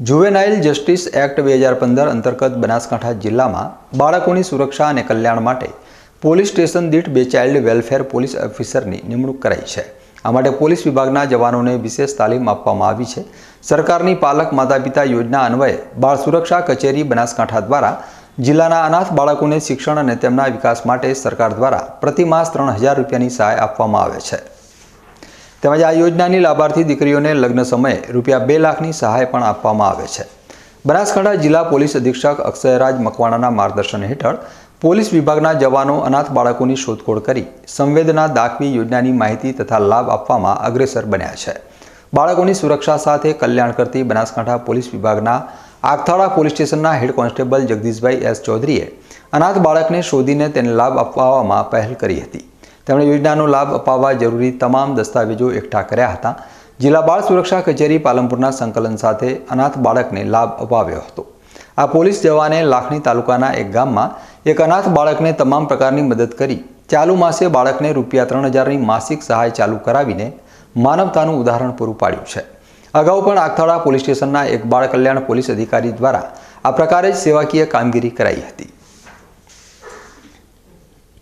Juvenile justice act બે હજાર પંદર અંતર્ગત બનાસકાંઠા જિલ્લામાં બાળકોની સુરક્ષા અને કલ્યાણ માટે પોલીસ સ્ટેશન દીઠ બે ચાઇલ્ડ વેલફેર પોલીસ ઓફિસરની નિમણૂક કરાઈ છે. આ માટે પોલીસ વિભાગના જવાનોને વિશેષ તાલીમ આપવામાં આવી છે. સરકારની પાલક માતા પિતા યોજના અન્વયે બાળ સુરક્ષા કચેરી બનાસકાંઠા દ્વારા જિલ્લાના અનાથ બાળકોને શિક્ષણ અને તેમના વિકાસ માટે સરકાર દ્વારા પ્રતિ માસ ત્રણ હજાર રૂપિયાની સહાય આપવામાં આવે છે. તેમજ આ યોજનાની લાભાર્થી દીકરીઓને લગ્ન સમયે રૂપિયા બે લાખની સહાય પણ આપવામાં આવે છે. બનાસકાંઠા જિલ્લા પોલીસ અધિક્ષક અક્ષયરાજ મકવાણાના માર્ગદર્શન હેઠળ પોલીસ વિભાગના જવાનો અનાથ બાળકોની શોધખોળ કરી સંવેદના દાખવી યોજનાની માહિતી તથા લાભ આપવામાં અગ્રેસર બન્યા છે. બાળકોની સુરક્ષા સાથે કલ્યાણ કરતી બનાસકાંઠા પોલીસ વિભાગના આગથાળા પોલીસ સ્ટેશનના હેડ કોન્સ્ટેબલ જગદીશભાઈ એસ ચૌધરીએ અનાથ બાળકને શોધીને તેને લાભ અપાવવામાં પહેલ કરી હતી. તેમણે યોજનાનો લાભ અપાવવા જરૂરી તમામ દસ્તાવેજો એકઠા કર્યા હતા. જિલ્લા બાળ સુરક્ષા કચેરી પાલનપુરના સંકલન સાથે અનાથ બાળકને લાભ અપાવ્યો હતો. આ પોલીસ જવાને લાખણી તાલુકાના એક ગામમાં એક અનાથ બાળકને તમામ પ્રકારની મદદ કરી, ચાલુ માસે બાળકને રૂપિયા ત્રણ હજારની માસિક સહાય ચાલુ કરાવીને માનવતાનું ઉદાહરણ પૂરું પાડ્યું છે. અગાઉ પણ આગથાળા પોલીસ સ્ટેશનના એક બાળ કલ્યાણ પોલીસ અધિકારી દ્વારા આ પ્રકારે જ સેવાકીય કામગીરી કરાઈ હતી.